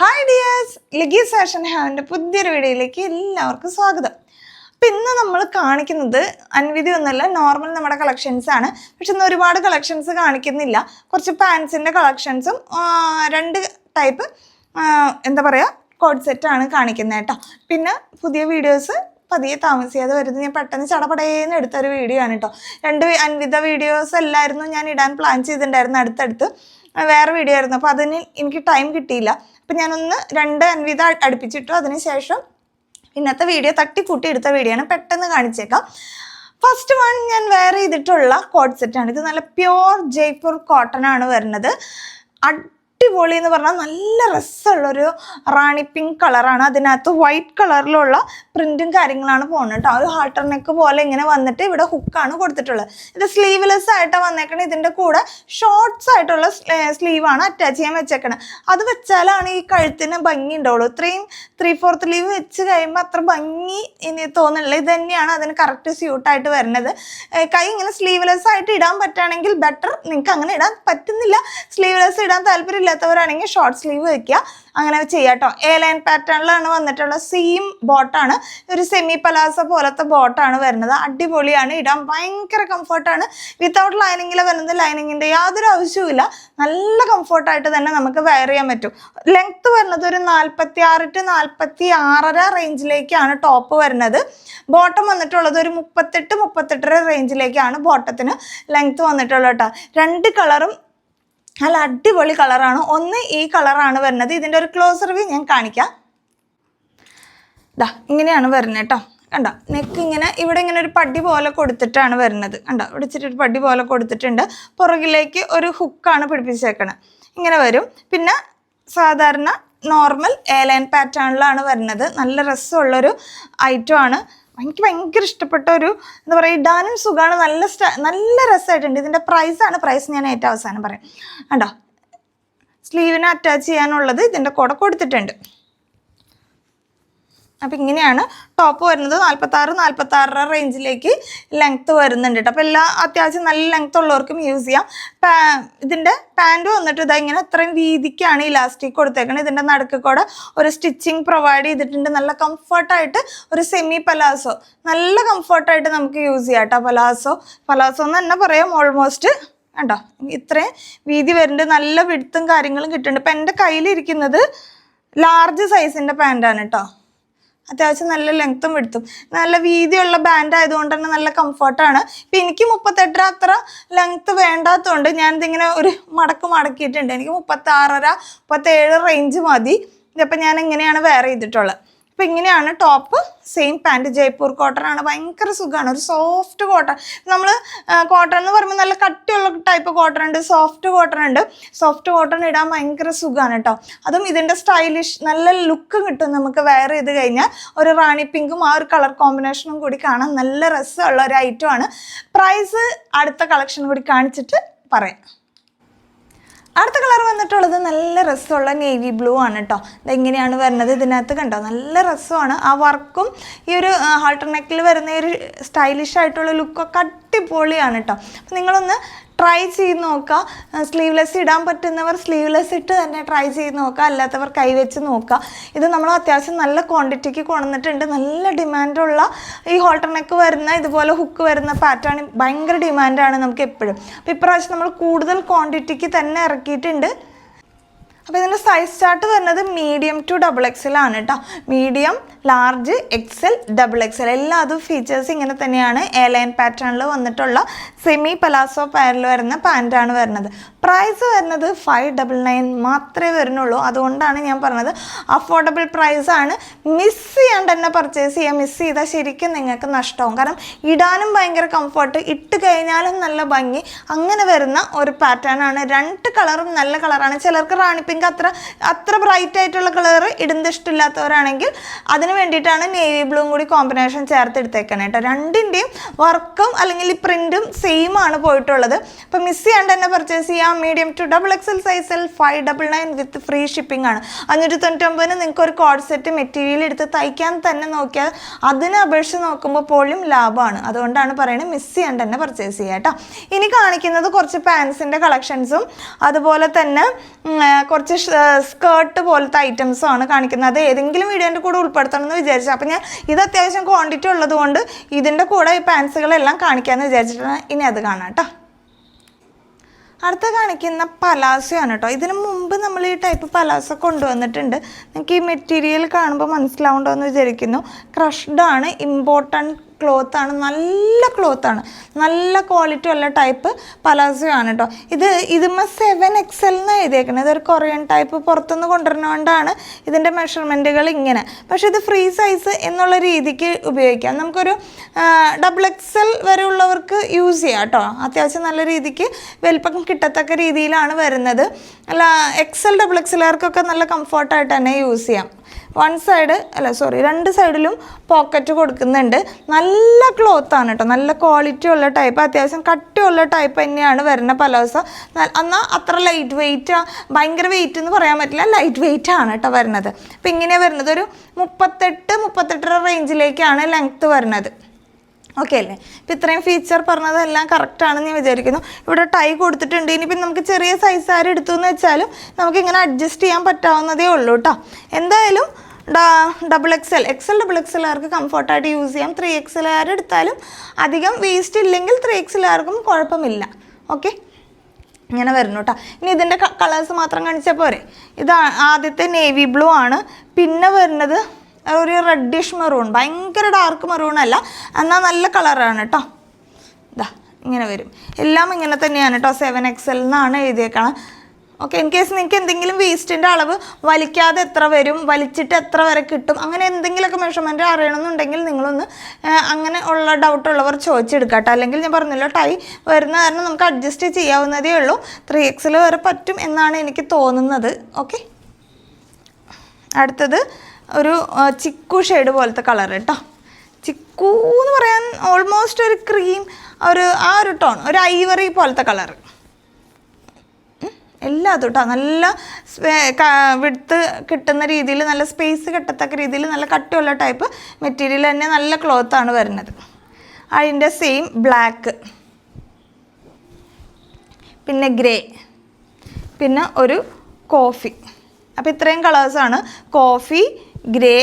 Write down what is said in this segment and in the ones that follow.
Hi dears ലഗി fashion ഹാവിന്റെ പുതിയൊരു വീഡിയോയിലേക്ക് എല്ലാവർക്കും സ്വാഗതം. അപ്പം ഇന്ന് നമ്മൾ കാണിക്കുന്നത് അൻവിധി ഒന്നല്ല നോർമൽ നമ്മുടെ കളക്ഷൻസ് ആണ്. പക്ഷെ ഇന്ന് ഒരുപാട് കളക്ഷൻസ് കാണിക്കുന്നില്ല. കുറച്ച് പാൻസിന്റെ കളക്ഷൻസും രണ്ട് ടൈപ്പ് എന്താ പറയുക കോഡ് സെറ്റാണ് കാണിക്കുന്നത് കേട്ടോ. പിന്നെ പുതിയ വീഡിയോസ് പതിയെ താമസിയാതെ വരുന്നത് ഞാൻ പെട്ടെന്ന് ചടപടേന്ന് എടുത്തൊരു വീഡിയോ ആണ് കേട്ടോ. രണ്ട് അൻവിധ വീഡിയോസ് എല്ലായിരുന്നു ഞാൻ ഇടാൻ പ്ലാൻ ചെയ്തിട്ടുണ്ടായിരുന്നു അടുത്തടുത്ത്. വേറെ വീഡിയോ ആയിരുന്നു. അപ്പോൾ അതിന് എനിക്ക് ടൈം കിട്ടിയില്ല. അപ്പം ഞാനൊന്ന് രണ്ട് അൻവിധ അ- അടുപ്പിച്ചിട്ടു. അതിനുശേഷം ഇന്നത്തെ വീഡിയോ തട്ടിക്കൂട്ടി എടുത്ത വീഡിയോ ആണ് പെട്ടെന്ന് കാണിച്ചേക്കാം. ഫസ്റ്റ് വൺ ഞാൻ വേറെ ചെയ്തിട്ടുള്ള കോഡ് സെറ്റാണ് ഇത് നല്ല പ്യോർ ജയ്പൂർ കോട്ടൺ ആണ് വരുന്നത്. അടിപൊളി എന്ന് പറഞ്ഞാൽ നല്ല രസമുള്ളൊരു റാണി പിങ്ക് കളറാണ് അതിനകത്ത് വൈറ്റ് കളറിലുള്ള പ്രിന്റും കാര്യങ്ങളാണ് പോകുന്നത് കേട്ടോ. ഒരു ഹാൾട്ടർ നെക്ക് പോലെ ഇങ്ങനെ വന്നിട്ട് ഇവിടെ ഹുക്കാണ് കൊടുത്തിട്ടുള്ളത്. ഇത് സ്ലീവ്ലെസ് ആയിട്ടാണ് വന്നേക്കണത് ഇതിന്റെ കൂടെ ഷോർട്ട്സ് ആയിട്ടുള്ള സ്ലീവാണ് അറ്റാച്ച് ചെയ്യാൻ വെച്ചേക്കണത് അത് വെച്ചാലാണ് ഈ കഴുത്തിന് ഭംഗി ഉണ്ടാവുള്ളൂ. ഇത്രയും ത്രീ ഫോർത്ത് ലീവ് വെച്ച് കഴിയുമ്പോൾ അത്ര ഭംഗി ഇനി തോന്നുന്നില്ല. ഇത് തന്നെയാണ് അതിന് കറക്റ്റ് സ്യൂട്ടായിട്ട് വരുന്നത്. കൈ ഇങ്ങനെ സ്ലീവ്ലെസ് ആയിട്ട് ഇടാൻ പറ്റുകയാണെങ്കിൽ ബെറ്റർ നിങ്ങൾക്ക് അങ്ങനെ ഇടാൻ പറ്റുന്നില്ല. സ്ലീവ്ലെസ് ഇടാൻ താല്പര്യമില്ലാത്തവരാണെങ്കിൽ ഷോർട്ട് സ്ലീവ് വെക്കുക. അങ്ങനെ ചെയ്യാട്ടോ. എ ലൈൻ പാറ്റേണിലാണ് വന്നിട്ടുള്ള സെയിം ബോട്ടാണ് ഒരു സെമി പലാസ പോലത്തെ ബോട്ടാണ് വരുന്നത്. അടിപൊളിയാണ്. ഇടാൻ ഭയങ്കര കംഫർട്ടാണ് വിത്തൗട്ട് ലൈനിങ്ങിൽ വരുന്നത് ലൈനിങ്ങിന്റെ യാതൊരു ആവശ്യവുമില്ല നല്ല കംഫർട്ടായിട്ട് തന്നെ നമുക്ക് വെയർ ചെയ്യാൻ പറ്റും. ലെങ്ത്ത് വരുന്നത് ഒരു നാൽപ്പത്തി ആറ് ടു നാൽപ്പത്തി ആറര റേഞ്ചിലേക്കാണ് ടോപ്പ് വരുന്നത്. ബോട്ടം വന്നിട്ടുള്ളത് ഒരു മുപ്പത്തെട്ട് മുപ്പത്തെട്ടര റേഞ്ചിലേക്കാണ് ബോട്ടത്തിന് ലെങ്ത്ത് വന്നിട്ടുള്ളത് കേട്ടോ രണ്ട് കളറും നല്ല അടിപൊളി കളറാണ്. ഒന്ന് ഈ കളറാണ് വരുന്നത്. ഇതിന്റെ ഒരു ക്ലോസർ വ്യൂ ഞാൻ കാണിക്കാം. ദാ ഇങ്ങനെയാണ് വരുന്നത് കേട്ടോ. കണ്ടോ? നെക്ക് ഇങ്ങനെ ഇവിടെ ഇങ്ങനെ ഒരു പടി പോലെ കൊടുത്തിട്ടാണ് വരുന്നത്. കണ്ടോ? ഇവിടെ ഇച്ചിരി ഒരു പടി പോലെ കൊടുത്തിട്ടുണ്ട്. പുറകിലേക്ക് ഒരു ഹുക്കാണ് പിടിപ്പിച്ചേക്കണത് ഇങ്ങനെ വരും. പിന്നെ സാധാരണ നോർമൽ എ ലൈൻ പാറ്റേണിലാണ് വരുന്നത്. നല്ല രസമുള്ളൊരു ഐറ്റമാണ് എനിക്ക് ഭയങ്കര ഇഷ്ടപ്പെട്ട ഒരു എന്താ പറയുക ഇടാനും സുഖമാണ് നല്ല നല്ല രസമായിട്ടുണ്ട് ഇതിന്റെ പ്രൈസാണ് പ്രൈസ് ഞാൻ ഏറ്റവും അവസാനം പറയാം. കണ്ടോ? സ്ലീവിനെ അറ്റാച്ച് ചെയ്യാനുള്ളത് ഇതിന്റെ കൂടെ കൊടുത്തിട്ടുണ്ട്. അപ്പം ഇങ്ങനെയാണ് ടോപ്പ് വരുന്നത്. നാൽപ്പത്താറ് നാൽപ്പത്താറര റേഞ്ചിലേക്ക് ലെങ്ത്ത് വരുന്നുണ്ട് കേട്ടോ അപ്പോൾ എല്ലാ അത്യാവശ്യം നല്ല ലെങ്ത്ത് ഉള്ളവർക്കും യൂസ് ചെയ്യാം. ഇതിന്റെ പാന്റ് വന്നിട്ട് ഇതാ ഇങ്ങനെ അത്രയും വീതിക്കാണ് ഇലാസ്റ്റിക് കൊടുത്തേക്കുന്നത് ഇതിന്റെ നടുക്ക് കൂടെ ഒരു സ്റ്റിച്ചിങ് പ്രൊവൈഡ് ചെയ്തിട്ടുണ്ട്. നല്ല കംഫർട്ടായിട്ട് ഒരു സെമി പലാസോ നല്ല കംഫർട്ടായിട്ട് നമുക്ക് യൂസ് ചെയ്യാം കേട്ടോ പലാസോ പലാസോ എന്ന് തന്നെ പറയാം ഓൾമോസ്റ്റ് കണ്ടോ? ഇത്രയും വീതി വരുന്നുണ്ട്. നല്ല വിടുത്തും കാര്യങ്ങളും കിട്ടുന്നുണ്ട്. ഇപ്പം എന്റെ കയ്യിലിരിക്കുന്നത് ലാർജ് സൈസിന്റെ പാന്റാണ് കേട്ടോ അത്യാവശ്യം നല്ല ലെങ്ത്തും വിടുത്തും നല്ല വീതിയുള്ള ബാൻഡ് ആയതുകൊണ്ട് തന്നെ നല്ല കംഫർട്ടാണ് ഇപ്പം എനിക്ക് മുപ്പത്തെട്ടര അത്ര ലെങ്ത്ത് വേണ്ടാത്തതുകൊണ്ട് ഞാനിതിങ്ങനെ ഒരു മടക്ക് മടക്കിയിട്ടുണ്ട്. എനിക്ക് മുപ്പത്താറര മുപ്പത്തേഴ് റേഞ്ച് മതി. ഇതിപ്പോൾ ഞാൻ എങ്ങനെയാണ് വെയർ ചെയ്തിട്ടുള്ളത്. അപ്പം ഇങ്ങനെയാണ് top same pant Jaipur cotton ആണ്. ഭയങ്കര സുഖമാണ് ഒരു സോഫ്റ്റ് കോട്ടൺ നമ്മൾ കോട്ടൺ എന്ന് പറയുമ്പോൾ നല്ല കട്ടിയുള്ള ടൈപ്പ് കോട്ടൺ ഉണ്ട്. സോഫ്റ്റ് കോട്ടൺ ഉണ്ട്. സോഫ്റ്റ് കോട്ടൺ ഇടാൻ ഭയങ്കര സുഖമാണ് കേട്ടോ അതും ഇതിന്റെ സ്റ്റൈലിഷ് നല്ല ലുക്ക് കിട്ടും നമുക്ക് വെയർ ചെയ്ത് കഴിഞ്ഞാൽ. ഒരു റാണി പിങ്കും ആ ഒരു കളർ കോമ്പിനേഷനും കൂടി കാണാൻ നല്ല രസമുള്ള ഒരു ഐറ്റമാണ് പ്രൈസ് അടുത്ത കളക്ഷൻ കൂടി കാണിച്ചിട്ട് പറയാം. അടുത്ത കളർ വന്നിട്ടുള്ളത് നല്ല രസമുള്ള നേവി ബ്ലൂ ആണ് കേട്ടോ ഇതെങ്ങനെയാണ് വരുന്നത് ഇതിനകത്ത് കണ്ടോ? നല്ല രസമാണ്. ആ വർക്കും ഈ ഒരു ഹാൾട്ടർ നെക്കിൽ വരുന്ന ഒരു സ്റ്റൈലിഷ് ആയിട്ടുള്ള ലുക്കൊക്കെ അടിപൊളിയാണ് കേട്ടോ അപ്പം നിങ്ങളൊന്ന് ട്രൈ ചെയ്ത് നോക്കുക സ്ലീവ്ലെസ് ഇടാൻ പറ്റുന്നവർ സ്ലീവ്ലെസ് ഇട്ട് തന്നെ ട്രൈ ചെയ്ത് നോക്കുക അല്ലാത്തവർ കൈവച്ച് നോക്കുക ഇത് നമ്മൾ അത്യാവശ്യം നല്ല ക്വാണ്ടിറ്റിക്ക് കൊണ്ടുവന്നിട്ടുണ്ട്. നല്ല ഡിമാൻഡുള്ള ഈ ഹോൾട്ടർ നെക്ക് വരുന്ന ഇതുപോലെ ഹുക്ക് വരുന്ന പാറ്റേൺ ഭയങ്കര ഡിമാൻഡാണ് നമുക്ക് എപ്പോഴും. അപ്പോൾ ഇപ്രാവശ്യം നമ്മൾ കൂടുതൽ ക്വാണ്ടിറ്റിക്ക് തന്നെ ഇറക്കിയിട്ടുണ്ട്. അപ്പോൾ ഇതിന്റെ സൈസ് ചാർട്ട് വരുന്നത് മീഡിയം ടു ഡബിൾ എക്സൽ ആണ് കേട്ടോ medium large XL double XL എല്ലാ അതും ഫീച്ചേഴ്സ് ഇങ്ങനെ തന്നെയാണ്. എ ലൈൻ പാറ്റേണിൽ വന്നിട്ടുള്ള സെമി പലാസോ പാനിൽ വരുന്ന പാന്റാണ് വരുന്നത്. പ്രൈസ് വരുന്നത് ഫൈവ് ഡബിൾ നയൻ മാത്രമേ വരുന്നുള്ളൂ. അതുകൊണ്ടാണ് ഞാൻ പറഞ്ഞത് അഫോർഡബിൾ പ്രൈസാണ് മിസ് ചെയ്യാണ്ട് തന്നെ പർച്ചേസ് ചെയ്യുക മിസ് ചെയ്താൽ ശരിക്കും നിങ്ങൾക്ക് നഷ്ടമാവും കാരണം ഇടാനും ഭയങ്കര കംഫർട്ട് ഇട്ട് കഴിഞ്ഞാലും നല്ല ഭംഗി. അങ്ങനെ വരുന്ന ഒരു പാറ്റേൺ ആണ്. രണ്ട് കളറും നല്ല കളറാണ് ചിലർക്ക് റാണി പിങ്ക് അത്ര അത്ര ബ്രൈറ്റ് ആയിട്ടുള്ള കളർ ഇടുന്നത് ഇഷ്ടമില്ലാത്തവരാണെങ്കിൽ അതിന് വേണ്ടിയിട്ടാണ് നേവി ബ്ലൂവും കൂടി കോമ്പിനേഷൻ ചേർത്ത് എടുത്തേക്കണം കേട്ടോ രണ്ടിന്റെയും വർക്കും അല്ലെങ്കിൽ പ്രിന്റും സെയിം ആണ് പോയിട്ടുള്ളത്. അപ്പോൾ മിസ് ചെയ്യാണ്ട് തന്നെ പർച്ചേസ് ചെയ്യാം. മീഡിയം ടു ഡബിൾ എക്സൽ സൈസിൽ five double nine with free shipping ആണ്. അഞ്ഞൂറ്റി തൊണ്ണൂറ്റൊമ്പതിന് നിങ്ങൾക്ക് ഒരു കോഡ് സെറ്റ് മെറ്റീരിയൽ എടുത്ത് തയ്ക്കാൻ തന്നെ നോക്കിയാൽ അതിനെ അപേക്ഷിച്ച് നോക്കുമ്പോൾ പോലും ലാഭമാണ്. അതുകൊണ്ടാണ് പറയുന്നത് മിസ് ചെയ്യാണ്ട് തന്നെ പർച്ചേസ് ചെയ്യുക കേട്ടോ ഇനി കാണിക്കുന്നത് കുറച്ച് പാൻസിന്റെ കളക്ഷൻസും അതുപോലെ തന്നെ കുറച്ച് കുറച്ച് സ്കേർട്ട് പോലത്തെ ഐറ്റംസും ആണ് കാണിക്കുന്നത്. അത് ഏതെങ്കിലും വീഡിയോന്റെ കൂടെ ഉൾപ്പെടുത്തണം എന്ന് വിചാരിച്ചു. അപ്പം ഞാൻ ഇത് അത്യാവശ്യം ക്വാണ്ടിറ്റി ഉള്ളതുകൊണ്ട് ഇതിന്റെ കൂടെ ഈ പാൻസുകളെല്ലാം കാണിക്കാമെന്ന് വിചാരിച്ചിട്ടാണ് ഇനി അത് കാണാം കേട്ടോ അടുത്ത കാണിക്കുന്ന പലാസോ ആണ് കേട്ടോ ഇതിന് മുമ്പ് നമ്മൾ ഈ ടൈപ്പ് പലാസോ കൊണ്ടുവന്നിട്ടുണ്ട്. നിങ്ങൾക്ക് ഈ മെറ്റീരിയൽ കാണുമ്പോൾ മനസ്സിലാവുണ്ടോ എന്ന് വിചാരിക്കുന്നു. ക്രഷ്ഡ് ആണ് ഇമ്പോർട്ടന്റ് ക്ലോത്ത് ആണ് നല്ല ക്ലോത്ത് ആണ്. നല്ല ക്വാളിറ്റി ഉള്ള ടൈപ്പ് പലാസോ ആണ് കേട്ടോ ഇത് ഇതുമ്മ സെവൻ എക്സൽ എന്നാണ് എഴുതിയേക്കുന്നത് ഇതൊരു കൊറിയൻ ടൈപ്പ് പുറത്തുനിന്ന് കൊണ്ടുവരുന്നതുകൊണ്ടാണ് ഇതിന്റെ മെഷർമെന്റുകൾ ഇങ്ങനെ. പക്ഷേ ഇത് ഫ്രീ സൈസ് എന്നുള്ള രീതിക്ക് ഉപയോഗിക്കാം. നമുക്കൊരു ഡബിൾ എക്സൽ വരെ ഉള്ളവർക്ക് യൂസ് ചെയ്യാം കേട്ടോ അത്യാവശ്യം നല്ല രീതിക്ക് വലിപ്പം കിട്ടത്തക്ക രീതിയിലാണ് വരുന്നത്. അല്ല എക്സൽ ഡബിൾ എക്സലുകാർക്കൊക്കെ നല്ല കംഫർട്ടായിട്ട് തന്നെ യൂസ് ചെയ്യാം. വൺ സൈഡ് അല്ല സോറി രണ്ട് സൈഡിലും പോക്കറ്റ് കൊടുക്കുന്നുണ്ട്. നല്ല ക്ലോത്ത് ആണ് കേട്ടോ നല്ല ക്വാളിറ്റി ഉള്ള ടൈപ്പ് അത്യാവശ്യം കട്ടിയുള്ള ടൈപ്പ് തന്നെയാണ് വരുന്ന പലോസ എന്നാൽ അത്ര ലൈറ്റ് വെയിറ്റ് ഭയങ്കര വെയിറ്റ് എന്ന് പറയാൻ പറ്റില്ല ലൈറ്റ് വെയിറ്റ് ആണ് കേട്ടോ വരുന്നത്. അപ്പം ഇങ്ങനെയാണ് വരുന്നത്. ഒരു മുപ്പത്തെട്ട് മുപ്പത്തെട്ടര റേഞ്ചിലേക്കാണ് ലെങ്ത്ത് വരുന്നത്. ഓക്കെ അല്ലേ? ഇപ്പം ഇത്രയും ഫീച്ചർ പറഞ്ഞതെല്ലാം കറക്റ്റാണെന്ന് ഞാൻ വിചാരിക്കുന്നു. ഇവിടെ ടൈ കൊടുത്തിട്ടുണ്ട്. ഇനിയിപ്പം നമുക്ക് ചെറിയ സൈസ് ആരെടുത്തു എന്ന് വെച്ചാലും നമുക്കിങ്ങനെ അഡ്ജസ്റ്റ് ചെയ്യാൻ പറ്റാവുന്നതേ ഉള്ളൂ കേട്ടോ എന്തായാലും double X L X L double X എല്ലാവർക്ക് കംഫർട്ടായിട്ട് യൂസ് ചെയ്യാം. ത്രീ എക്സ് എൽ എടുത്താലും അധികം വേസ്റ്റ് ഇല്ലെങ്കിൽ ത്രീ എക്സ് എല്ലാവർക്കും കുഴപ്പമില്ല. ഓക്കെ ഇങ്ങനെ വരുന്നു കേട്ടോ ഇനി ഇതിന്റെ കളേഴ്സ് മാത്രം കാണിച്ചാൽ പോരെ. ഇത് ആദ്യത്തെ നേവി ബ്ലൂ ആണ്. പിന്നെ വരുന്നത് ഒരു റെഡിഷ് മെറൂൺ ഭയങ്കര ഡാർക്ക് മെറൂൺ അല്ല. എന്നാൽ നല്ല കളറാണ് കേട്ടോ ഇതാ ഇങ്ങനെ വരും. എല്ലാം ഇങ്ങനെ തന്നെയാണ് കേട്ടോ സെവൻ എക്സൽ എന്നാണ് എഴുതിയേക്കണം. ഓക്കെ ഇൻ കേസ് നിങ്ങൾക്ക് എന്തെങ്കിലും വേസ്റ്റിന്റെ അളവ് വലിക്കാതെ എത്ര വരും വലിച്ചിട്ട് എത്ര വരെ കിട്ടും അങ്ങനെ എന്തെങ്കിലുമൊക്കെ മെഷർമെന്റ് അറിയണമെന്നുണ്ടെങ്കിൽ നിങ്ങളൊന്ന് അങ്ങനെ ഉള്ള ഡൗട്ട് ഉള്ളവർ കേട്ടോ അല്ലെങ്കിൽ ഞാൻ പറഞ്ഞല്ലോ ടൈ വരുന്ന കാരണം നമുക്ക് അഡ്ജസ്റ്റ് ചെയ്യാവുന്നതേ ഉള്ളൂ. ത്രീ എക്സിൽ വരെ പറ്റും എന്നാണ് എനിക്ക് തോന്നുന്നത്. ഓക്കെ അടുത്തത് ഒരു ചിക്കു ഷെയ്ഡ് പോലത്തെ കളർ കേട്ടോ ചിക്കു എന്ന് പറയാൻ ഓൾമോസ്റ്റ് ഒരു ക്രീം ഒരു ആ ഒരു ടോൺ ഒരു ഐവറി പോലത്തെ കളർ എല്ലാതും തൊട്ടും നല്ല വിടുത്ത് കിട്ടുന്ന രീതിയിൽ നല്ല സ്പേസ് കിട്ടത്തക്ക രീതിയിൽ നല്ല കട്ടിയുള്ള ടൈപ്പ് മെറ്റീരിയൽ തന്നെ നല്ല ക്ലോത്താണ് വരുന്നത്. അതിന്റെ സെയിം ബ്ലാക്ക്. പിന്നെ ഗ്രേ. പിന്നെ ഒരു കോഫി. അപ്പോൾ ഇത്രയും കളേഴ്സാണ് coffee grey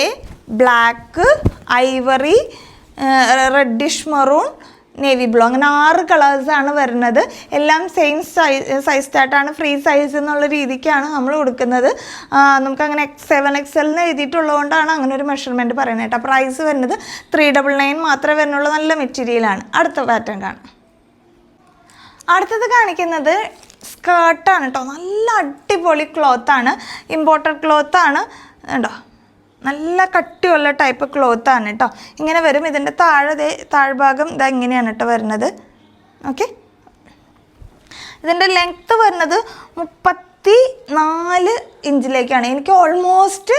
black ivory reddish maroon navy blue അങ്ങനെ ആറ് കളേഴ്സാണ് വരുന്നത്. എല്ലാം സെയിം സൈസ് സൈസ് ചാർട്ടാണ് ഫ്രീ സൈസ് എന്നുള്ള രീതിക്കാണ് നമ്മൾ കൊടുക്കുന്നത് നമുക്ക് നമുക്കങ്ങനെ എക്സ് സെവൻ എക്സ് എൽ എന്ന് എഴുതിയിട്ടുള്ളതുകൊണ്ടാണ് അങ്ങനെ ഒരു മെഷർമെന്റ് പറയുന്നത് കേട്ടോ. പ്രൈസ് വരുന്നത് ത്രീ ഡബിൾ നയൻ മാത്രമേ വരുന്നുള്ളൂ. നല്ല മെറ്റീരിയലാണ് അടുത്ത പാറ്റേൺ കാണാം. അടുത്തത് കാണിക്കുന്നത് സ്കേർട്ടാണ് കേട്ടോ. നല്ല അടിപൊളി ക്ലോത്താണ് ഇമ്പോർട്ടഡ് ക്ലോത്താണ് കേട്ടോ നല്ല കട്ടിയുള്ള ടൈപ്പ് ആണ് കേട്ടോ ഇങ്ങനെ വരും. ഇതിന്റെ താഴെ താഴ്ഭാഗം ഇതാ ഇങ്ങനെയാണ് കേട്ടോ വരുന്നത്. ഓക്കെ ഇതിന്റെ ലെങ്ത്ത് വരുന്നത് മുപ്പത്തി നാല് ഇഞ്ചിലേക്കാണ്. എനിക്ക് ഓൾമോസ്റ്റ്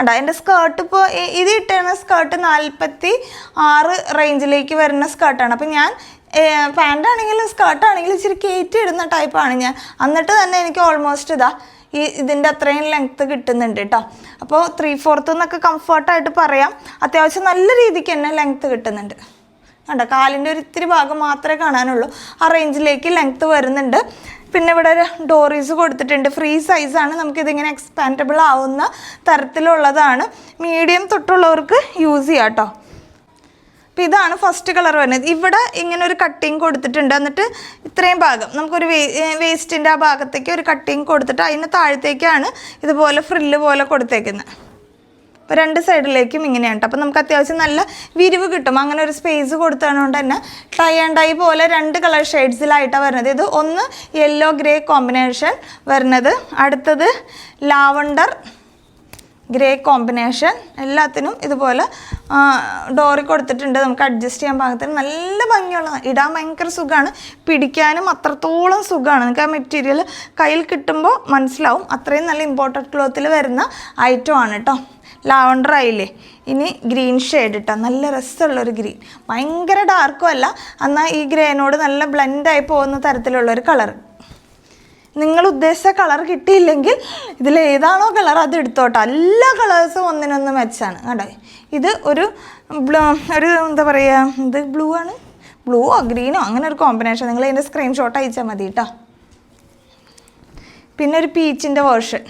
ഉണ്ടോ എന്റെ സ്കേർട്ട് ഇപ്പോൾ ഇത് ഇട്ടുന്ന സ്കേർട്ട് നാൽപ്പത്തി ആറ് റേഞ്ചിലേക്ക് വരുന്ന സ്കേർട്ടാണ് അപ്പം ഞാൻ പാന്റാണെങ്കിലും സ്കേർട്ടാണെങ്കിലും ഇച്ചിരി കയറ്റി ഇടുന്ന ടൈപ്പാണ് ഞാൻ. എന്നിട്ട് തന്നെ എനിക്ക് ഓൾമോസ്റ്റ് ഇതാ ഈ ഇതിന്റെ അത്രയും ലെങ്ത്ത് കിട്ടുന്നുണ്ട് കേട്ടോ അപ്പോൾ ത്രീ ഫോർത്ത് എന്നൊക്കെ കംഫർട്ടായിട്ട് പറയാം. അത്യാവശ്യം നല്ല രീതിക്ക് തന്നെ ലെങ്ത്ത് കിട്ടുന്നുണ്ട്. കണ്ടോ? കാലിന്റെ ഒരു ഇത്തിരി ഭാഗം മാത്രമേ കാണാനുള്ളൂ. ആ റേഞ്ചിലേക്ക് ലെങ്ത്ത് വരുന്നുണ്ട്. പിന്നെ ഇവിടെ ഒരു ഡോറീസ് കൊടുത്തിട്ടുണ്ട്. ഫ്രീ സൈസാണ് നമുക്കിതിങ്ങനെ എക്സ്പാൻഡബിൾ ആവുന്ന തരത്തിലുള്ളതാണ്. മീഡിയം തൊട്ടുള്ളവർക്ക് യൂസ് ചെയ്യാം കേട്ടോ അപ്പോൾ ഇതാണ് ഫസ്റ്റ് കളർ വരുന്നത്. ഇവിടെ ഇങ്ങനെ ഒരു കട്ടിങ് കൊടുത്തിട്ടുണ്ട്. എന്നിട്ട് ഇത്രയും ഭാഗം നമുക്കൊരു വേ വേസ്റ്റിന്റെ ആ ഭാഗത്തേക്ക് ഒരു കട്ടിങ് കൊടുത്തിട്ട് അതിന് താഴത്തേക്കാണ് ഇതുപോലെ ഫ്രില്ല് പോലെ കൊടുത്തേക്കുന്നത്. അപ്പോൾ രണ്ട് സൈഡിലേക്കും ഇങ്ങനെയാണ് അപ്പോൾ നമുക്ക് അത്യാവശ്യം നല്ല വിരിവ് കിട്ടും. അങ്ങനെ ഒരു സ്പേസ് കൊടുത്തതുകൊണ്ട് തന്നെ ടൈ ആൻഡ് ടൈ പോലെ രണ്ട് കളർ ഷെയ്ഡ്സിലായിട്ടാണ് വരുന്നത്. ഇത് ഒന്ന് യെല്ലോ ഗ്രേ കോമ്പിനേഷൻ വരുന്നത്. അടുത്തത് ലാവണ്ടർ ഗ്രേ കോമ്പിനേഷൻ എല്ലാത്തിനും ഇതുപോലെ ഡോറി കൊടുത്തിട്ടുണ്ട്. നമുക്ക് അഡ്ജസ്റ്റ് ചെയ്യാൻ പാകത്തിന് നല്ല ഭംഗിയുള്ള ഇടാൻ ഭയങ്കര സുഖമാണ് പിടിക്കാനും അത്രത്തോളം സുഖമാണ് നിങ്ങൾക്ക് ആ മെറ്റീരിയൽ കയ്യിൽ കിട്ടുമ്പോൾ മനസ്സിലാവും. അത്രയും നല്ല ഇമ്പോർട്ടന്റ് ക്ലോത്തിൽ വരുന്ന ഐറ്റം ആണ് കേട്ടോ ലാവണ്ടർ ആയില്ലേ? ഇനി ഗ്രീൻ ഷെയ്ഡ് ഇട്ടാൽ നല്ല രസമുള്ളൊരു ഗ്രീൻ ഭയങ്കര ഡാർക്കും അല്ല. എന്നാൽ ഈ ഗ്രേനോട് നല്ല ബ്ലെൻഡായി പോകുന്ന തരത്തിലുള്ളൊരു കളർ നിങ്ങൾ ഉദ്ദേശിച്ച കളർ കിട്ടിയില്ലെങ്കിൽ ഇതിൽ ഏതാണോ കളർ അത് എടുത്തോട്ടോ. എല്ലാ കളേഴ്സും ഒന്നിനൊന്ന് മെച്ചാണ് കണ്ടോ? ഇത് ഒരു ഒരു എന്താ പറയുക ഇത് ബ്ലൂ ആണ്. ബ്ലൂവോ ഗ്രീനോ അങ്ങനെ ഒരു കോമ്പിനേഷൻ നിങ്ങൾ അതിന്റെ സ്ക്രീൻഷോട്ട് അയച്ചാൽ മതി കേട്ടോ പിന്നെ ഒരു പീച്ചിന്റെ വേർഷൻ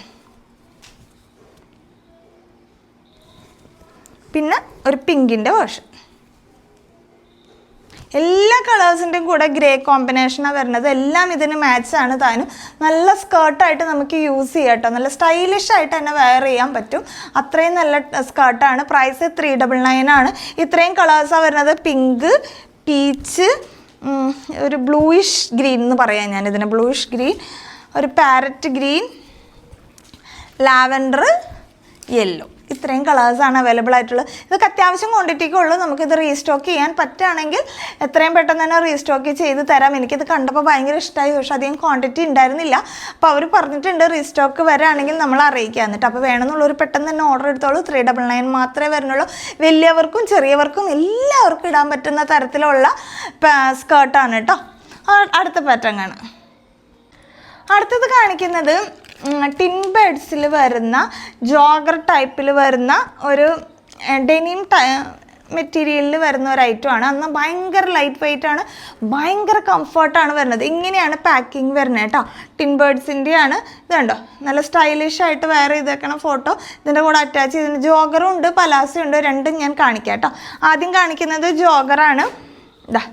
പിന്നെ ഒരു പിങ്കിന്റെ വേർഷൻ എല്ലാ കളേഴ്സിന്റെയും കൂടെ ഗ്രേ കോമ്പിനേഷനാണ് വരുന്നത്. എല്ലാം ഇതിന് മാച്ചാണ് താനും. നല്ല സ്കേർട്ടായിട്ട് നമുക്ക് യൂസ് ചെയ്യാം കേട്ടോ നല്ല സ്റ്റൈലിഷ് ആയിട്ട് തന്നെ വെയർ ചെയ്യാൻ പറ്റും. അത്രയും നല്ല സ്കേർട്ടാണ് പ്രൈസ് ത്രീ ഡബിൾ നയൻ ആണ്. ഇത്രയും കളേഴ്സാണ് വരുന്നത്. പിങ്ക് പീച്ച് ഒരു ബ്ലൂയിഷ് ഗ്രീൻ എന്ന് പറയാം ഞാൻ ഇതിന്. ബ്ലൂയിഷ് ഗ്രീൻ ഒരു പാരറ്റ് ഗ്രീൻ ലാവൻഡർ യെല്ലോ ഇത്രയും കളേഴ്സാണ് അവൈലബിൾ ആയിട്ടുള്ളത്. ഇതൊക്കെ അത്യാവശ്യം ക്വാണ്ടിറ്റിക്ക് ഉള്ളൂ. നമുക്കിത് റീസ്റ്റോക്ക് ചെയ്യാൻ പറ്റുകയാണെങ്കിൽ എത്രയും പെട്ടെന്ന് തന്നെ റീസ്റ്റോക്ക് ചെയ്ത് തരാം. എനിക്കിത് കണ്ടപ്പോൾ ഭയങ്കര ഇഷ്ടമായി പക്ഷേ അധികം ക്വാണ്ടിറ്റി ഉണ്ടായിരുന്നില്ല. അപ്പോൾ അവർ പറഞ്ഞിട്ടുണ്ട് റീസ്റ്റോക്ക് വരാണെങ്കിൽ നമ്മൾ അറിയിക്കുക എന്നിട്ട്. അപ്പോൾ വേണമെന്നുള്ളൊരു പെട്ടെന്ന് തന്നെ ഓർഡർ എടുത്തോളൂ. ത്രീ ഡബിൾ നയൻ മാത്രമേ വരുന്നുള്ളൂ. വലിയവർക്കും ചെറിയവർക്കും എല്ലാവർക്കും ഇടാൻ പറ്റുന്ന തരത്തിലുള്ള സ്കേർട്ടാണ് കേട്ടോ. അടുത്ത പാറ്റേൺ കാണാം. അടുത്തത് കാണിക്കുന്നത് ടിൻ ബേഡ്സിൽ വരുന്ന ജോഗർ ടൈപ്പിൽ വരുന്ന ഒരു ഡെനിം മെറ്റീരിയലിൽ വരുന്ന ഒരു ഐറ്റമാണ് അന്ന് ഭയങ്കര ലൈറ്റ് വെയിറ്റ് ആണ്. ഭയങ്കര കംഫർട്ടാണ് വരുന്നത്. ഇങ്ങനെയാണ് പാക്കിംഗ് വരുന്നത് കേട്ടോ. ടിൻ ബേഡ്സിന്റെയാണ് ഇതുണ്ടോ നല്ല സ്റ്റൈലിഷ് ആയിട്ട് വെയർ ചെയ്തേക്കണ ഫോട്ടോ ഇതിന്റെ കൂടെ അറ്റാച്ച് ചെയ്തിട്ടുണ്ട് ജോഗറും ഉണ്ട് പലാസയും ഉണ്ട്. രണ്ടും ഞാൻ കാണിക്കാം കേട്ടോ. ആദ്യം കാണിക്കുന്നത് ജോഗറാണ് ഇതാ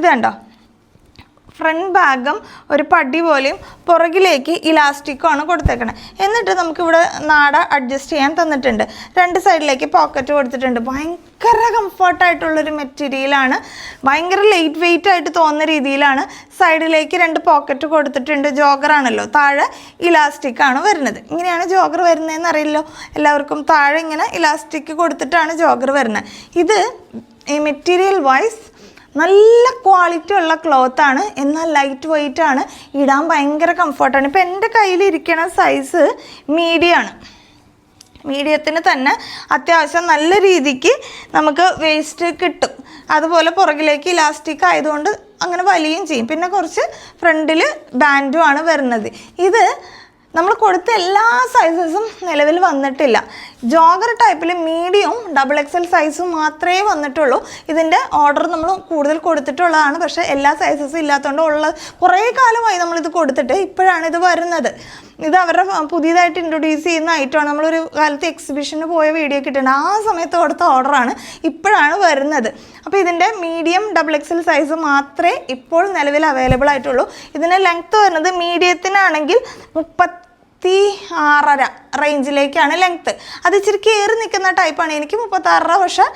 ഇതുണ്ടോ ഫ്രണ്ട് ഭാഗം ഒരു പടി പോലെയും പുറകിലേക്ക് ഇലാസ്റ്റിക്കുമാണ് കൊടുത്തേക്കണത് എന്നിട്ട് നമുക്കിവിടെ നാട അഡ്ജസ്റ്റ് ചെയ്യാൻ തന്നിട്ടുണ്ട്. രണ്ട് സൈഡിലേക്ക് പോക്കറ്റ് കൊടുത്തിട്ടുണ്ട്. ഭയങ്കര കംഫർട്ടായിട്ടുള്ളൊരു മെറ്റീരിയലാണ് ഭയങ്കര ലൈറ്റ് വെയിറ്റ് ആയിട്ട് തോന്നുന്ന രീതിയിലാണ് സൈഡിലേക്ക് രണ്ട് പോക്കറ്റ് കൊടുത്തിട്ടുണ്ട് ജോഗറാണല്ലോ താഴെ ഇലാസ്റ്റിക്കാണ് വരുന്നത്. ഇങ്ങനെയാണ് ജോഗർ വരുന്നതെന്ന് അറിയില്ലോ എല്ലാവർക്കും താഴെ ഇങ്ങനെ ഇലാസ്റ്റിക് കൊടുത്തിട്ടാണ് ജോഗർ വരുന്നത്. ഇത് ഈ മെറ്റീരിയൽ വൈസ് നല്ല ക്വാളിറ്റി ഉള്ള ക്ലോത്ത് ആണ്. എന്നാൽ ലൈറ്റ് വെയിറ്റ് ആണ്. ഇടാൻ ഭയങ്കര കംഫർട്ടാണ് ഇപ്പം എന്റെ കയ്യിലിരിക്കണ സൈസ് മീഡിയം ആണ്. മീഡിയത്തിന് തന്നെ അത്യാവശ്യം നല്ല രീതിക്ക് നമുക്ക് വേസ്റ്റ് കിട്ടും. അതുപോലെ പുറകിലേക്ക് ഇലാസ്റ്റിക് ആയതുകൊണ്ട് അങ്ങനെ വലിയും ചെയ്യും. പിന്നെ കുറച്ച് ഫ്രണ്ടിൽ ബാൻഡും ആണ് വരുന്നത്. ഇത് നമ്മൾ കൊടുത്ത എല്ലാ സൈസസും നിലവിൽ വന്നിട്ടില്ല. ജോഗർ ടൈപ്പിൽ മീഡിയവും ഡബിൾ എക്സൽ സൈസും മാത്രമേ വന്നിട്ടുള്ളൂ. ഇതിന്റെ ഓർഡർ നമ്മൾ കൂടുതൽ കൊടുത്തിട്ടുള്ളതാണ്. പക്ഷേ എല്ലാ സൈസസും ഇല്ലാത്തതുകൊണ്ട് ഉള്ള കുറേ കാലമായി നമ്മളിത് കൊടുത്തിട്ട് ഇപ്പോഴാണ് ഇത് വരുന്നത്. ഇത് അവരുടെ പുതിയതായിട്ട് ഇൻട്രൊഡ്യൂസ് ചെയ്യുന്ന ഐറ്റമാണ് നമ്മളൊരു കാലത്ത് എക്സിബിഷന് പോയ വീഡിയോ കിട്ടുന്നുണ്ട് ആ സമയത്ത് കൊടുത്ത ഓർഡറാണ് ഇപ്പോഴാണ് വരുന്നത്. അപ്പോൾ ഇതിന്റെ മീഡിയം ഡബിൾ എക്സൽ സൈസ് മാത്രമേ ഇപ്പോൾ നിലവിൽ അവൈലബിൾ ആയിട്ടുള്ളൂ. ഇതിന്റെ ലെങ്ത്ത് വരുന്നത് മീഡിയത്തിനാണെങ്കിൽ മുപ്പത്തി ആറര റേഞ്ചിലേക്കാണ് ലെങ്ത്ത് അത് ഇച്ചിരി കയറി നിൽക്കുന്ന ടൈപ്പാണ് എനിക്ക് മുപ്പത്താറര പക്ഷേ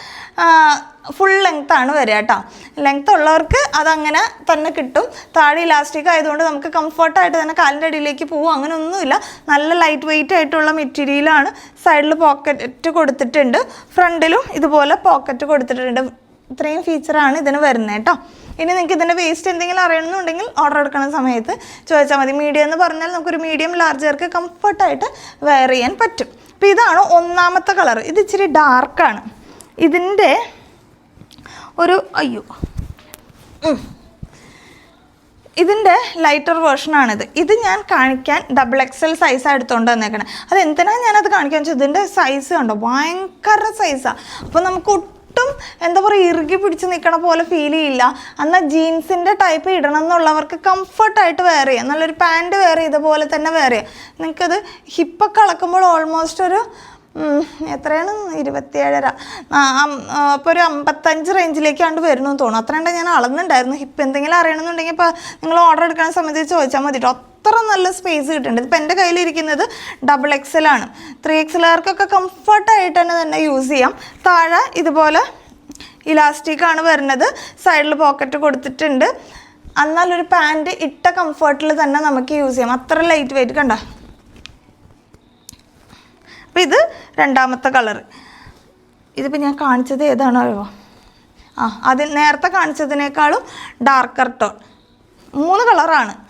ഫുൾ ലെങ്ത് ആണ് വരിക കേട്ടോ ലെങ്ത്ത് ഉള്ളവർക്ക് അതങ്ങനെ തന്നെ കിട്ടും. താഴെ ഇലാസ്റ്റിക് ആയതുകൊണ്ട് നമുക്ക് കംഫർട്ടായിട്ട് തന്നെ കാലിന്റെ അടിയിലേക്ക് പോകും അങ്ങനെ ഒന്നുമില്ല നല്ല ലൈറ്റ് വെയിറ്റ് ആയിട്ടുള്ള മെറ്റീരിയലാണ് സൈഡിൽ പോക്കറ്റ് കൊടുത്തിട്ടുണ്ട്. ഫ്രണ്ടിലും ഇതുപോലെ പോക്കറ്റ് കൊടുത്തിട്ടുണ്ട്. ഇത്രയും ഫീച്ചറാണ് ഇതിന് വരുന്നത് കേട്ടോ ഇനി നിങ്ങൾക്ക് ഇതിന്റെ വേസ്റ്റ് എന്തെങ്കിലും അറിയണമെന്നുണ്ടെങ്കിൽ ഓർഡർ എടുക്കുന്ന സമയത്ത് ചോദിച്ചാൽ മതി. മീഡിയം എന്ന് പറഞ്ഞാൽ നമുക്കൊരു മീഡിയം ലാർജർക്ക് കംഫർട്ടായിട്ട് വെയർ ചെയ്യാൻ പറ്റും. അപ്പോൾ ഇതാണ് ഒന്നാമത്തെ കളർ ഇത് ഇച്ചിരി ഡാർക്കാണ് ഇതിന്റെ ഒരു അയ്യോ. ഇതിന്റെ ലൈറ്റർ വേർഷനാണിത് ഇത് ഞാൻ കാണിക്കാൻ ഡബിൾ എക്സ് എക്സൽ സൈസാണ് എടുത്തുകൊണ്ട് വന്നേക്കണേ. അത് എന്തിനാണ് ഞാനത് കാണിക്കാൻ വെച്ചാൽ ഇതിന്റെ സൈസ് കണ്ടോ? ഭയങ്കര സൈസാണ് അപ്പോൾ നമുക്ക് ഒട്ടും എന്താ പറയുക ഇറുകി പിടിച്ച് നിൽക്കണ പോലെ ഫീൽ ചെയ്യില്ല. എന്നാൽ ജീൻസിന്റെ ടൈപ്പ് ഇടണം എന്നുള്ളവർക്ക് കംഫർട്ടായിട്ട് വെയർ ചെയ്യാം. നല്ലൊരു പാന്റ് വെയർ ഇതുപോലെ പോലെ തന്നെ വെയർ ചെയ്യാം. നിങ്ങൾക്കത് ഹിപ്പൊക്കെ അളക്കുമ്പോൾ ഓൾമോസ്റ്റ് ഒരു എത്രയാണ്? ഇരുപത്തിയേഴര. അപ്പോൾ ഒരു അമ്പത്തഞ്ച് റേഞ്ചിലേക്കാണ്ട് വരുന്നു തോന്നുന്നു. അത്രയുണ്ട് ഞാൻ അളന്നുണ്ടായിരുന്നു. ഹിപ്പ് എന്തെങ്കിലും അറിയണമെന്നുണ്ടെങ്കിൽ ഇപ്പോൾ നിങ്ങൾ ഓർഡർ എടുക്കുന്ന സമയത്ത് ചോദിച്ചാൽ മതി ട്ടോ. അത്ര നല്ല സ്പേസ് കിട്ടുന്നുണ്ട് ഇപ്പം എന്റെ കയ്യിലിരിക്കുന്നത് ഡബിൾ എക്സൽ ആണ്. ത്രീ എക്സലുകാർക്കൊക്കെ കംഫർട്ടായിട്ട് തന്നെ തന്നെ യൂസ് ചെയ്യാം. താഴെ ഇതുപോലെ ഇലാസ്റ്റിക്കാണ് വരുന്നത്. സൈഡിൽ പോക്കറ്റ് കൊടുത്തിട്ടുണ്ട്. എന്നാലൊരു പാന്റ് പാന്റ് ഇട്ട കംഫർട്ടിൽ തന്നെ നമുക്ക് യൂസ് ചെയ്യാം. അത്ര ലൈറ്റ് വെയിറ്റ് കണ്ട. അപ്പോൾ ഇത് രണ്ടാമത്തെ കളർ ഇതിപ്പോൾ ഞാൻ കാണിച്ചത് ഏതാണോ ആ അതിൽ നേരത്തെ കാണിച്ചതിനേക്കാളും ഡാർക്കർ ടോൺ മൂന്ന് കളറാണ്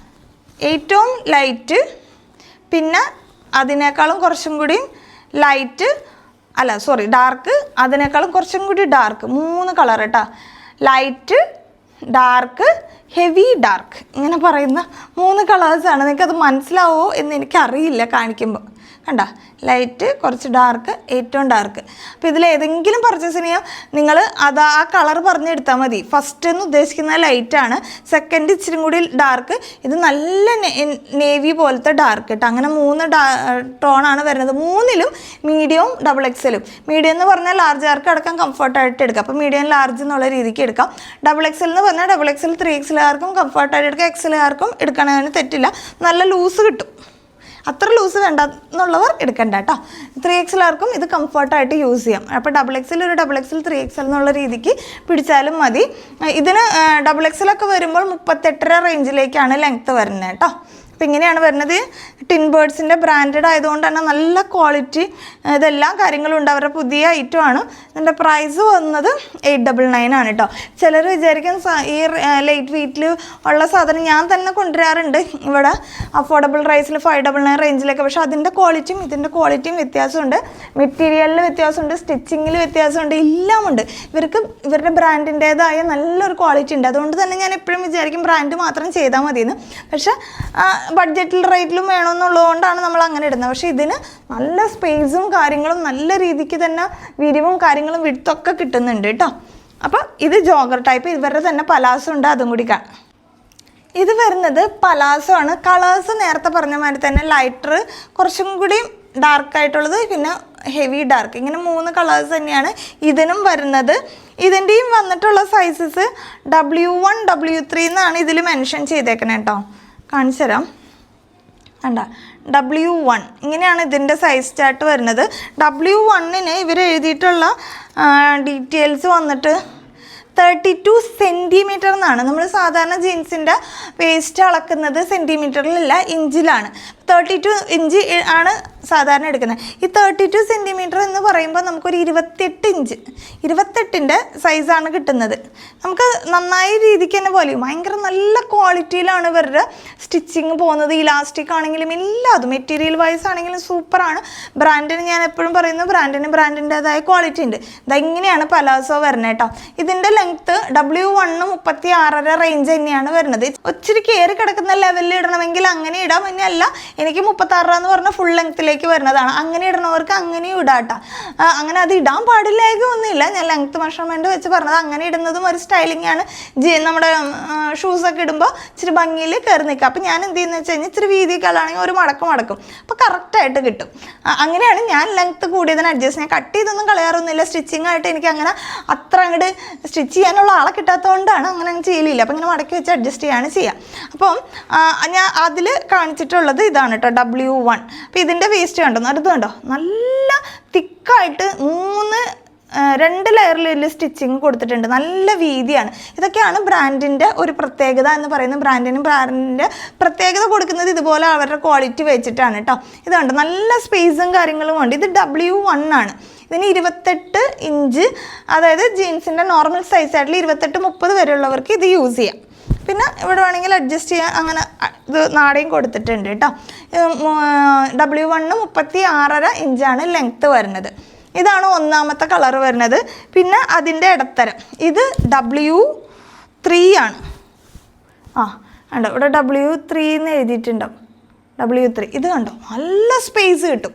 ഏറ്റവും ലൈറ്റ് പിന്നെ അതിനേക്കാളും കുറച്ചും കൂടി ലൈറ്റ് അല്ല സോറി ഡാർക്ക് അതിനേക്കാളും കുറച്ചും കൂടി ഡാർക്ക് മൂന്ന് കളർ കേട്ടോ ലൈറ്റ് ഡാർക്ക് ഹെവി ഡാർക്ക് ഇങ്ങനെ പറയുന്ന മൂന്ന് കളേഴ്സാണ് നിങ്ങൾക്കത് മനസ്സിലാവോ എന്ന് എനിക്കറിയില്ല കാണിക്കുമ്പോൾ കണ്ട? ലൈറ്റ് കുറച്ച് ഡാർക്ക് ഏറ്റവും ഡാർക്ക് അപ്പോൾ ഇതിൽ ഏതെങ്കിലും പർച്ചേസ് ചെയ്യാം നിങ്ങൾ അത് ആ കളർ പറഞ്ഞെടുത്താൽ മതി. ഫസ്റ്റ് എന്ന് ഉദ്ദേശിക്കുന്ന ലൈറ്റാണ് സെക്കൻഡ് ഇച്ചിരി കൂടി ഡാർക്ക് ഇത് നല്ല നേവി പോലത്തെ ഡാർക്ക് കേട്ടോ അങ്ങനെ മൂന്ന് ഡാ ടോണാണ് വരുന്നത്. മൂന്നിലും മീഡിയവും ഡബിൾ എക്സലും മീഡിയം എന്ന് പറഞ്ഞാൽ ലാർജ് ആർക്ക് അടക്കം കംഫർട്ടായിട്ട് എടുക്കാം. അപ്പോൾ മീഡിയം ലാർജ് എന്നുള്ള രീതിക്ക് എടുക്കാം. ഡബിൾ എക്സൽ എന്ന് പറഞ്ഞാൽ ഡബിൾ എക്സൽ ത്രീ എക്സലുകാർക്കും കംഫർട്ടായിട്ട് എടുക്കാം. എക്സലുകാർക്കും എടുക്കണതിന് തെറ്റില്ല. നല്ല ലൂസ് കിട്ടും. അത്ര ലൂസ് വേണ്ട എന്നുള്ളവർ എടുക്കണ്ട കേട്ടോ ത്രീ എക്സലുകാർക്കും ഇത് കംഫർട്ടായിട്ട് യൂസ് ചെയ്യാം. അപ്പോൾ ഡബിൾ എക്സിൽ ഒരു ഡബിൾ എക്സൽ ത്രീ എക്സൽ എന്നുള്ള രീതിക്ക് പിടിച്ചാലും മതി. ഇതിന് ഡബിൾ എക്സലൊക്കെ വരുമ്പോൾ മുപ്പത്തെട്ടര റേഞ്ചിലേക്കാണ് ലെങ്ത്ത് വരുന്നത് കേട്ടോ അപ്പോൾ ഇങ്ങനെയാണ് വരുന്നത്. ടിൻ ബേർഡ്സിന്റെ ബ്രാൻഡഡ് ആയതുകൊണ്ട് തന്നെ നല്ല ക്വാളിറ്റി ഇതെല്ലാം കാര്യങ്ങളും ഉണ്ട്. അവരുടെ പുതിയ ഐറ്റമാണ് ഇതിന്റെ പ്രൈസ് വന്നത് എയ്റ്റ് ഡബിൾ നയൻ ആണ് കേട്ടോ ചിലർ വിചാരിക്കും ഈ ലൈറ്റ് വെയ്റ്റിൽ ഉള്ള സാധനം ഞാൻ തന്നെ കൊണ്ടുവരാറുണ്ട്. ഇവിടെ അഫോർഡബിൾ പ്രൈസിൽ ഫൈവ് ഡബിൾ നയൻ റേഞ്ചിലൊക്കെ പക്ഷേ അതിന്റെ ക്വാളിറ്റിയും ഇതിന്റെ ക്വാളിറ്റിയും വ്യത്യാസമുണ്ട്. മെറ്റീരിയലിൽ വ്യത്യാസമുണ്ട്. സ്റ്റിച്ചിങ്ങിൽ വ്യത്യാസമുണ്ട്. എല്ലാമുണ്ട് ഇവർക്ക് ഇവരുടെ ബ്രാൻഡിന്റേതായ നല്ലൊരു ക്വാളിറ്റി ഉണ്ട്. അതുകൊണ്ട് തന്നെ ഞാൻ എപ്പോഴും വിചാരിക്കും ബ്രാൻഡ് മാത്രം ചെയ്താൽ മതിയെന്ന്. പക്ഷേ ബഡ്ജറ്റിൽ റേറ്റിലും വേണമെന്നുള്ളതുകൊണ്ടാണ് നമ്മൾ അങ്ങനെ ഇടുന്നത്. പക്ഷേ ഇതിന് നല്ല സ്പേസും കാര്യങ്ങളും നല്ല രീതിക്ക് തന്നെ വിരിവും കാര്യങ്ങളും വിടുത്തൊക്കെ കിട്ടുന്നുണ്ട് കേട്ടോ. അപ്പോൾ ഇത് ജോഗർ ടൈപ്പ് ഇവരുടെ തന്നെ പലാസം ഉണ്ട് അതും കൂടി കാണാം ഇത് വരുന്നത് പലാസോ ആണ്. കളേഴ്സ് നേരത്തെ പറഞ്ഞ മാതിരി തന്നെ ലൈറ്റർ കുറച്ചും കൂടി ഡാർക്ക് ആയിട്ടുള്ളത് പിന്നെ ഹെവി ഡാർക്ക് ഇങ്ങനെ മൂന്ന് കളേഴ്സ് തന്നെയാണ് ഇതിനും വരുന്നത്. ഇതിന്റെയും വന്നിട്ടുള്ള sizes W one W three എന്നാണ് ഇതിൽ മെൻഷൻ ചെയ്തേക്കുന്നത് കേട്ടോ. കാണിച്ചു തരാം കണ്ട ഡബ്ല്യു വൺ ഇങ്ങനെയാണ് ഇതിന്റെ സൈസ് ചാർട്ട് വരുന്നത്. ഡബ്ല്യു വണ്ണിന് ഇവർ എഴുതിയിട്ടുള്ള ഡീറ്റെയിൽസ് വന്നിട്ട് തേർട്ടി ടു സെന്റിമീറ്റർ എന്നാണ്. നമ്മൾ സാധാരണ ജീൻസിന്റെ വേസ്റ്റ് അളക്കുന്നത് സെന്റിമീറ്ററിലല്ല ഇഞ്ചിലാണ് തേർട്ടി ടു ഇഞ്ച് ആണ് സാധാരണ എടുക്കുന്നത്. ഈ തേർട്ടി ടു സെന്റിമീറ്റർ എന്ന് പറയുമ്പോൾ നമുക്കൊരു ഇരുപത്തെട്ട് ഇഞ്ച് ഇരുപത്തെട്ടിന്റെ സൈസാണ് കിട്ടുന്നത്. നമുക്ക് നന്നായ രീതിക്ക് തന്നെ പോലെ ഭയങ്കര നല്ല ക്വാളിറ്റിയിലാണ് ഇവരുടെ സ്റ്റിച്ചിങ് പോകുന്നത്. ഇലാസ്റ്റിക് ആണെങ്കിലും എല്ലാതും മെറ്റീരിയൽ വൈസ് ആണെങ്കിലും സൂപ്പറാണ് ബ്രാൻഡിന് ഞാൻ എപ്പോഴും പറയുന്നു ബ്രാൻഡിന് ബ്രാൻഡിന്റെതായ ക്വാളിറ്റി ഉണ്ട്. ഇതെങ്ങനെയാണ് പലാസോ വരുന്നത് കേട്ടോ. ഇതിന്റെ ലെങ്ത്ത് ഡബ്ല്യു വണ്ണ് മുപ്പത്തി ആറര റേഞ്ച് തന്നെയാണ് വരുന്നത്. ഒത്തിരി കയറി കിടക്കുന്ന ലെവലിൽ ഇടണമെങ്കിൽ അങ്ങനെ ഇടാം. ഇനി അല്ല എനിക്ക് മുപ്പത്താറ് എന്ന് പറഞ്ഞ ഫുൾ ലെങ്ത്തിലേക്ക് വരുന്നതാണ്. അങ്ങനെ ഇടണവർക്ക് അങ്ങനെയും ഇടാട്ടാ. അങ്ങനെ അത് ഇടാൻ പാടില്ലായൊക്കെ ഒന്നുമില്ല. ഞാൻ ലെങ്ത്ത് മെഷർമെന്റ് വെച്ച് പറഞ്ഞത് അങ്ങനെ ഇടുന്നതും ഒരു സ്റ്റൈലിംഗ് ആണ്. ജി നമ്മുടെ ഷൂസൊക്കെ ഇടുമ്പോൾ ഇച്ചിരി ഭംഗിയിൽ കയറി നിൽക്കുക അപ്പോൾ ഞാൻ എന്ത് ചെയ്യുന്നത് വെച്ച് കഴിഞ്ഞാൽ ഇച്ചിരി വീതിയൊക്കെയാണെങ്കിൽ ഒരു മടക്കം മടക്കും. അപ്പോൾ കറക്റ്റായിട്ട് കിട്ടും. അങ്ങനെയാണ് ഞാൻ ലെങ്ത്ത് കൂടിയതിന് അഡ്ജസ്റ്റ് ഞാൻ കട്ട് ചെയ്തൊന്നും കളയാറൊന്നുമില്ല. സ്റ്റിച്ചിങ് ആയിട്ട് എനിക്ക് അങ്ങനെ അത്ര അങ്ങോട്ട് സ്റ്റിച്ച് ചെയ്യാനുള്ള ആളെ കിട്ടാത്തതുകൊണ്ടാണ് അങ്ങനെ അങ്ങ് ചെയ്യലില്ല. അപ്പോൾ ഇങ്ങനെ മടക്കി വെച്ച് അഡ്ജസ്റ്റ് ചെയ്യാണ് ചെയ്യുക അപ്പം ഞാൻ അതിൽ കാണിച്ചിട്ടുള്ളത് ഇതാണ്. കേട്ടോ ഡബ്ല്യു വൺ അപ്പോൾ ഇതിന്റെ വേസ്റ്റ് കണ്ടോ? നടുത്ത് കണ്ടോ? നല്ല തിക്കായിട്ട് മൂന്ന് രണ്ട് ലെയറിൽ സ്റ്റിച്ചിങ് കൊടുത്തിട്ടുണ്ട്. നല്ല വീതിയാണ്. ഇതൊക്കെയാണ് ബ്രാൻഡിന്റെ ഒരു പ്രത്യേകത എന്ന് പറയുന്നത്. ബ്രാൻഡിനും ബ്രാൻഡിന്റെ പ്രത്യേകത കൊടുക്കുന്നത് ഇതുപോലെ അവരുടെ ക്വാളിറ്റി വെച്ചിട്ടാണ് കേട്ടോ ഇതുണ്ട് നല്ല സ്പേസും കാര്യങ്ങളും ഉണ്ട്. ഇത് ഡബ്ല്യു വൺ ആണ്. ഇതിന് ഇരുപത്തെട്ട് ഇഞ്ച് അതായത് ജീൻസിന്റെ നോർമൽ സൈസ് ആയിട്ടുള്ള ഇരുപത്തെട്ട് മുപ്പത് വരെയുള്ളവർക്ക് ഇത് യൂസ് ചെയ്യാം. പിന്നെ ഇവിടെ വേണമെങ്കിൽ അഡ്ജസ്റ്റ് ചെയ്യാൻ അങ്ങനെ ഇത് നാടയും കൊടുത്തിട്ടുണ്ട് കേട്ടോ ഡബ്ല്യു വണ്ണ് മുപ്പത്തി ആറര ഇഞ്ചാണ് ലെങ്ത്ത് വരുന്നത്. ഇതാണ് ഒന്നാമത്തെ കളർ വരുന്നത്. പിന്നെ അതിന്റെ ഇടത്തരം. ഇത് ഡബ്ല്യു ത്രീ ആണ്. ആ കണ്ടോ? ഇവിടെ ഡബ്ല്യു ത്രീ എന്ന് എഴുതിയിട്ടുണ്ടാവും ഡബ്ല്യു ത്രീ ഇത് കണ്ടോ? നല്ല സ്പേസ് കിട്ടും.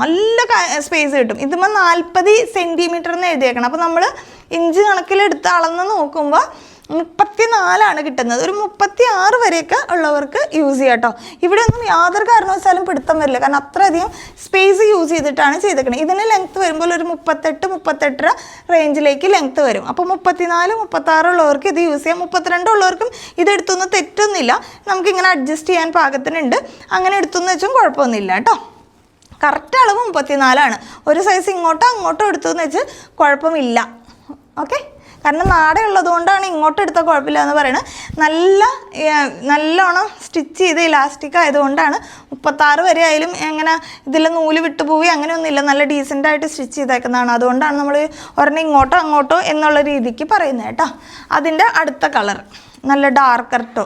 നല്ല സ്പേസ് കിട്ടും. ഇതുമ്പോൾ നാൽപ്പത് സെന്റിമീറ്റർ എന്ന് എഴുതിയേക്കണം. അപ്പോൾ നമ്മൾ ഇഞ്ച് കണക്കിലെടുത്ത് അളന്ന് നോക്കുമ്പോൾ മുപ്പത്തി നാലാണ് കിട്ടുന്നത്. ഒരു മുപ്പത്തി ആറ് വരെയൊക്കെ ഉള്ളവർക്ക് യൂസ് ചെയ്യാം കേട്ടോ ഇവിടെ ഒന്നും യാതൊരു കാരണവശാലും പിടുത്തം വരില്ല. കാരണം അത്രയധികം സ്പേസ് യൂസ് ചെയ്തിട്ടാണ് ചെയ്തേക്കുന്നത് ഇതിന് ലെങ്ത്ത് വരുമ്പോൾ ഒരു മുപ്പത്തെട്ട് മുപ്പത്തെട്ടര റേഞ്ചിലേക്ക് ലെങ്ത്ത് വരും. അപ്പോൾ മുപ്പത്തിനാല് മുപ്പത്താറ് ഉള്ളവർക്ക് ഇത് യൂസ് ചെയ്യാം. മുപ്പത്തിരണ്ട് ഉള്ളവർക്കും ഇത് എടുത്തൊന്നും തെറ്റൊന്നുമില്ല. നമുക്കിങ്ങനെ അഡ്ജസ്റ്റ് ചെയ്യാൻ പാകത്തിനുണ്ട്. അങ്ങനെ എടുത്തെന്ന് വെച്ചും കുഴപ്പമൊന്നുമില്ല കേട്ടോ കറക്റ്റ് അളവ് മുപ്പത്തിനാലാണ്. ഒരു സൈസ് ഇങ്ങോട്ടോ അങ്ങോട്ടോ എടുത്തു എന്ന് വെച്ച് കുഴപ്പമില്ല. ഓക്കെ കാരണം നാട ഉള്ളതുകൊണ്ടാണ് ഇങ്ങോട്ട് എടുത്ത കുഴപ്പമില്ല എന്ന് പറയുന്നത് നല്ല നല്ലോണം സ്റ്റിച്ച് ചെയ്ത് ഇലാസ്റ്റിക് ആയതുകൊണ്ടാണ് മുപ്പത്താറ് വരെ ആയാലും എങ്ങനെ ഇതിൽ നൂൽ വിട്ടുപോയി അങ്ങനെയൊന്നുമില്ല. നല്ല ഡീസന്റ് ആയിട്ട് സ്റ്റിച്ച് ചെയ്തേക്കുന്നതാണ്. അതുകൊണ്ടാണ് നമ്മൾ ഒരെണ്ണം ഇങ്ങോട്ടോ അങ്ങോട്ടോ എന്നുള്ള രീതിക്ക് പറയുന്നത് കേട്ടോ. അതിന്റെ അടുത്ത കളർ നല്ല ഡാർക്കർ ടോ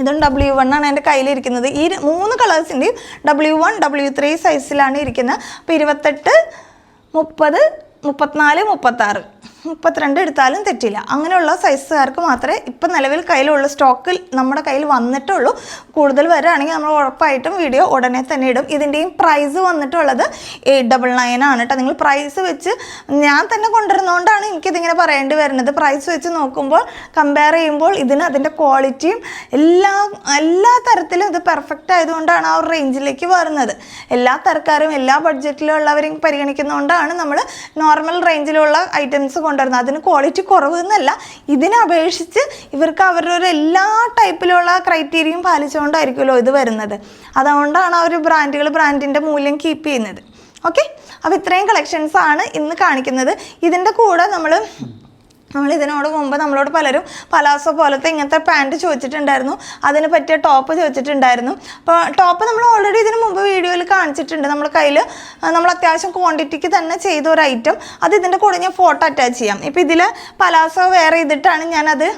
ഇതും ഡബ്ല്യു വൺ ആണ് എന്റെ കയ്യിലിരിക്കുന്നത്. ഈ മൂന്ന് കളേഴ്സിന്റെയും ഡബ്ല്യു വൺ ഡബ്ല്യു ത്രീ സൈസിലാണ് ഇരിക്കുന്നത്. അപ്പോൾ ഇരുപത്തെട്ട് മുപ്പത് മുപ്പത്തിനാല് മുപ്പത്താറ്. മുപ്പത്തിരണ്ട് എടുത്താലും തെറ്റില്ല. അങ്ങനെയുള്ള സൈസുകാർക്ക് മാത്രമേ ഇപ്പം നിലവിൽ കയ്യിലുള്ള സ്റ്റോക്കിൽ നമ്മുടെ കയ്യിൽ വന്നിട്ടുള്ളൂ. കൂടുതൽ വരികയാണെങ്കിൽ നമ്മൾ ഉറപ്പായിട്ടും വീഡിയോ ഉടനെ തന്നെ ഇടും. ഇതിന്റെയും പ്രൈസ് വന്നിട്ടുള്ളത് എയ്റ്റ് ഡബിൾ നയൻ ആണ് കേട്ടോ നിങ്ങൾ പ്രൈസ് വെച്ച് ഞാൻ തന്നെ കൊണ്ടുവരുന്നതുകൊണ്ടാണ് എനിക്കിതിങ്ങനെ പറയേണ്ടി വരുന്നത്. പ്രൈസ് വെച്ച് നോക്കുമ്പോൾ കമ്പയർ ചെയ്യുമ്പോൾ ഇതിന് അതിന്റെ ക്വാളിറ്റിയും എല്ലാ എല്ലാ തരത്തിലും ഇത് പെർഫെക്റ്റ് ആയതുകൊണ്ടാണ് ആ ഒരു റേഞ്ചിലേക്ക് വരുന്നത്. എല്ലാ തരക്കാരും എല്ലാ ബഡ്ജറ്റിലുള്ളവരെയും പരിഗണിക്കുന്നതുകൊണ്ടാണ് നമ്മൾ നോർമൽ റേഞ്ചിലുള്ള ഐറ്റംസ് കൊണ്ടുവരുന്നത്. അതിന് ക്വാളിറ്റി കുറവ് എന്നല്ല. ഇതിനെ അപേക്ഷിച്ച് ഇവർക്ക് അവരുടെ ഒരു എല്ലാ ടൈപ്പിലുള്ള ക്രൈറ്റീരിയയും പാലിച്ചുകൊണ്ടായിരിക്കുമല്ലോ ഇത് വരുന്നത്. അതുകൊണ്ടാണ് അവർ ബ്രാൻഡുകൾ ബ്രാൻഡിന്റെ മൂല്യം കീപ്പ് ചെയ്യുന്നത്. ഓക്കെ അപ്പോൾ ഇത്രയും കളക്ഷൻസാണ് ഇന്ന് കാണിക്കുന്നത്. ഇതിന്റെ കൂടെ നമ്മൾ നമ്മൾ ഇതിനോട് മുമ്പ് നമ്മളോട് പലരും പലാസോ പോലത്തെ ഇങ്ങനത്തെ പാന്റ് ചോദിച്ചിട്ടുണ്ടായിരുന്നു. അതിന് പറ്റിയ ടോപ്പ് ചോദിച്ചിട്ടുണ്ടായിരുന്നു. അപ്പോൾ ടോപ്പ് നമ്മൾ ഓൾറെഡി ഇതിന് മുമ്പ് വീഡിയോയിൽ കാണിച്ചിട്ടുണ്ട്. നമ്മൾ കയ്യിൽ നമ്മൾ അത്യാവശ്യം ക്വാണ്ടിറ്റിക്ക് തന്നെ ചെയ്ത ഒരു ഐറ്റം അത് ഇതിന്റെ കൂടെ ഞാൻ ഫോട്ടോ അറ്റാച്ച് ചെയ്യാം. ഇപ്പോൾ ഇതിൽ പലാസോ വെയർ ചെയ്തിട്ടാണ് ഞാനത്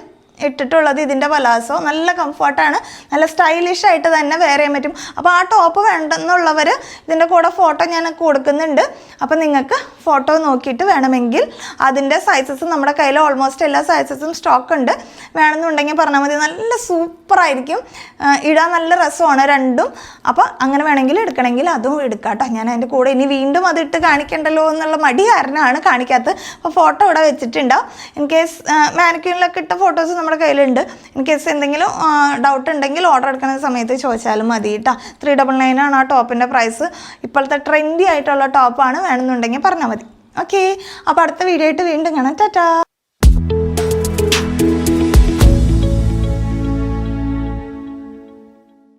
ഇട്ടിട്ടുള്ളത്. ഇതിന്റെ പലാസോ നല്ല കംഫർട്ടാണ് നല്ല സ്റ്റൈലിഷ് ആയിട്ട് തന്നെ വെയർ ചെയ്യാൻ പറ്റും. അപ്പോൾ ആ ടോപ്പ് വേണ്ടെന്നുള്ളവർ ഇതിന്റെ കൂടെ ഫോട്ടോ ഞാൻ കൊടുക്കുന്നുണ്ട്. അപ്പോൾ നിങ്ങൾക്ക് ഫോട്ടോ നോക്കിയിട്ട് വേണമെങ്കിൽ അതിന്റെ സൈസസ് നമ്മുടെ കയ്യിൽ ഓൾമോസ്റ്റ് എല്ലാ സൈസസും സ്റ്റോക്ക് ഉണ്ട്. വേണമെന്നുണ്ടെങ്കിൽ പറഞ്ഞാൽ മതി. നല്ല സൂപ്പറായിരിക്കും ഇടാൻ നല്ല രസമാണ് രണ്ടും. അപ്പോൾ അങ്ങനെ വേണമെങ്കിൽ എടുക്കണമെങ്കിൽ അതും എടുക്കാം ഞാൻ അതിന്റെ കൂടെ ഇനി വീണ്ടും അതിട്ട് കാണിക്കണ്ടല്ലോ എന്നുള്ള മടി കാരണമാണ് കാണിക്കാത്തത്. അപ്പോൾ ഫോട്ടോ ഇവിടെ വെച്ചിട്ടുണ്ടാവും ഇൻ കേസ് മാനിക്യൂണിലൊക്കെ ഇട്ട ഫോട്ടോസ് നമ്മുടെ കയ്യിലുണ്ട്. ഇൻ കേസ് എന്തെങ്കിലും ഡൗട്ട് ഉണ്ടെങ്കിൽ ഓർഡർ എടുക്കുന്ന സമയത്ത് ചോദിച്ചാലും മതി കേട്ടോ ത്രീ ഡബിൾ നയൻ ആണ് ആ ടോപ്പിന്റെ പ്രൈസ് ഇപ്പോഴത്തെ ട്രെൻഡി ആയിട്ടുള്ള ടോപ്പാണ് വേണമെന്നുണ്ടെങ്കിൽ പറഞ്ഞാൽ മതി. ഓക്കെ. അപ്പോൾ അടുത്ത വീഡിയോ ആയിട്ട് വീണ്ടും കാണാം. ടാറ്റാ.